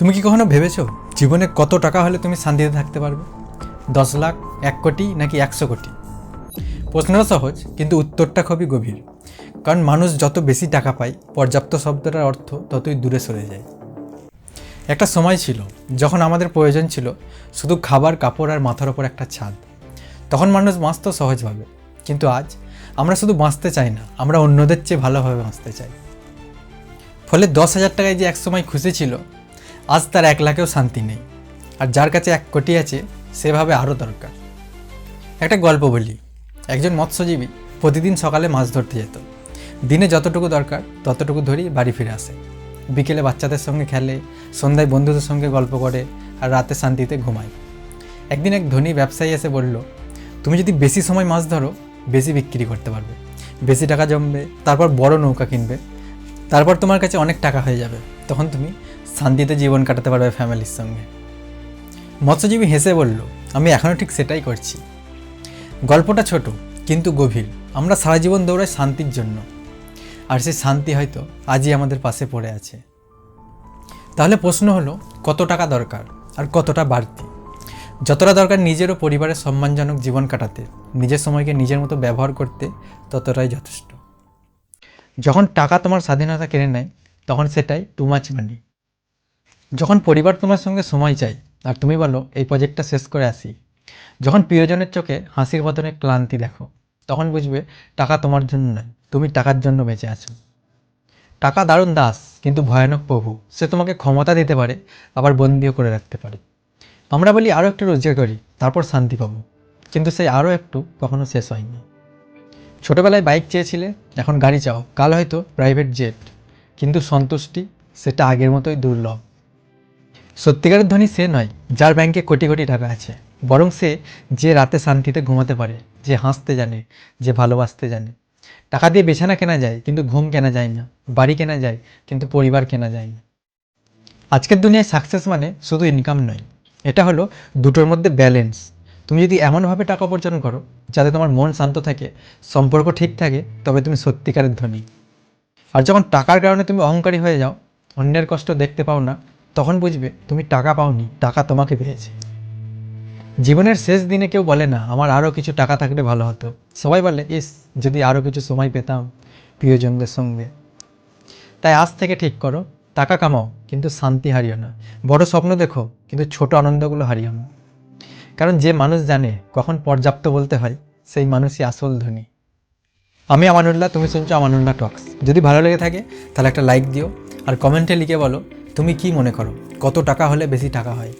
তুমি কি কখনো ভেবেছো জীবনে কত টাকা হলে তুমি শান্তিতে থাকতে পারবে? দশ লাখ, এক কোটি নাকি একশো কোটি? প্রশ্নটা সহজ, কিন্তু উত্তরটা খুবই গভীর। কারণ মানুষ যত বেশি টাকা পায়, পর্যাপ্ত শব্দটার অর্থ ততই দূরে সরে যায়। একটা সময় ছিল, যখন আমাদের প্রয়োজন ছিল শুধু খাবার, কাপড় আর মাথার ওপর একটা ছাদ। তখন মানুষ বাঁচত সহজভাবে। কিন্তু আজ, আমরা শুধু বাঁচতে চাই না, আমরা অন্যদের চেয়ে ভালোভাবে বাঁচতে চাই। ফলে দশ হাজার টাকায় যে একসময় খুশি ছিল আজ তার এক লাখেও শান্তি নেই। আর যার কাছে এক কোটি আছে, সেভাবে আরও দরকার। একটা গল্প বলি। একজন মৎস্যজীবী প্রতিদিন সকালে মাছ ধরতে যেত। দিনে যতটুকু দরকার, ততটুকু ধরেই বাড়ি ফিরে আসে। বিকেলে বাচ্চাদের সঙ্গে খেলে, সন্ধ্যায় বন্ধুদের সঙ্গে গল্প করে আর রাতে শান্তিতে ঘুমায়। একদিন এক ধনী ব্যবসায়ী এসে বলল, তুমি যদি বেশি সময় মাছ ধরো, বেশি বিক্রি করতে পারবে। বেশি টাকা জমবে, তারপর বড় নৌকা কিনবে। তারপর তোমার কাছে অনেক টাকা হয়ে যাবে। তখন তুমি শান্তিতে জীবন কাটাতে পারবে ফ্যামিলির সঙ্গে। মৎস্যজীবী হেসে বলল, আমি এখনও ঠিক সেটাই করছি। গল্পটা ছোট, কিন্তু গভীর। আমরা সারা জীবন দৌড়াই শান্তির জন্য। আর সেই শান্তি হয়তো আজই আমাদের পাশে পড়ে আছে। তাহলে প্রশ্ন হলো, কত টাকা দরকার আর কতটা বাড়তি? যতটা দরকার নিজের ও পরিবারের সম্মানজনক জীবন কাটাতে, নিজের সময়কে নিজের মতো ব্যবহার করতে ততটাই যথেষ্ট। যখন টাকা তোমার স্বাধীনতা কেড়ে নেয়, তখন সেটাই টু মাচ মানি যখন পরিবার তোমার সঙ্গে সময় চায়, আর তুমি বলো, এই প্রজেক্টটা শেষ করে আসি। যখন প্রিয়জনের চোখে হাসির বদনে ক্লান্তি দেখো, তখন বুঝবে টাকা তোমার জন্য নয়, তুমি টাকার জন্য বেঁচে আছো। টাকা দারুণ দাস, কিন্তু ভয়ানক প্রভু। সে তোমাকে ক্ষমতা দিতে পারে, আবার বন্দিও করে রাখতে পারে। আমরা বলি আরও একটু রোজগার করি, তারপর শান্তি পাবো। কিন্তু সেই আরও একটু কখনো শেষ হয়নি। ছোটোবেলায় বাইক চেয়েছিলে, এখন গাড়ি চাও। কাল হয়তো প্রাইভেট জেট। কিন্তু সন্তুষ্টি, সেটা আগের মতোই দুর্লভ। সত্যিকারের ধনী সে নয়, যার ব্যাংকে কোটি কোটি টাকা আছে। বরং সে যে রাতে শান্তিতে ঘুমাতে পারে, যে হাসতে জানে, যে ভালোবাসতে জানে। টাকা দিয়ে বেছানা কেনা যায়, কিন্তু ঘুম কেনা যায় না। বাড়ি কেনা যায়, কিন্তু পরিবার কেনা যায় না। আজকের দুনিয়ায় সাকসেস মানে শুধু ইনকাম নয়। এটা হলো দুটোর মধ্যে ব্যালেন্স তুমি যদি এমনভাবে টাকা উপার্জন করো যাতে তোমার মন শান্ত থাকে, সম্পর্ক ঠিক থাকে, তবে তুমি সত্যিকারের ধনী। আর যখন টাকার কারণে তুমি অহংকারী হয়ে যাও, অন্যের কষ্ট দেখতে পাও না, তখন বুঝবে তুমি টাকা পাওনি, টাকা তোমাকে পেয়েছে। জীবনের শেষ দিনে কেউ বলে না, আমার আরও কিছু টাকা থাকলে ভালো হতো। সবাই বলে, ইস, যদি আরও কিছু সময় পেতাম প্রিয়জনদের সঙ্গে। তাই আজ থেকে ঠিক করো, টাকা কামাও, কিন্তু শান্তি হারিও না। বড় স্বপ্ন দেখো, কিন্তু ছোট আনন্দগুলো হারিও না। কারণ যে মানুষ জানে কখন পর্যাপ্ত বলতে হয়, সেই মানুষই আসল ধনী। আমি আমানুল্লাহ, তুমি শুনছো আমানুল্লাহ টক্স। যদি ভালো লেগে থাকে, তাহলে একটা লাইক দিও, আর কমেন্টে লিখে বলো, তুমি কি মনে করো? কত টাকা হলে বেশি টাকা হয়?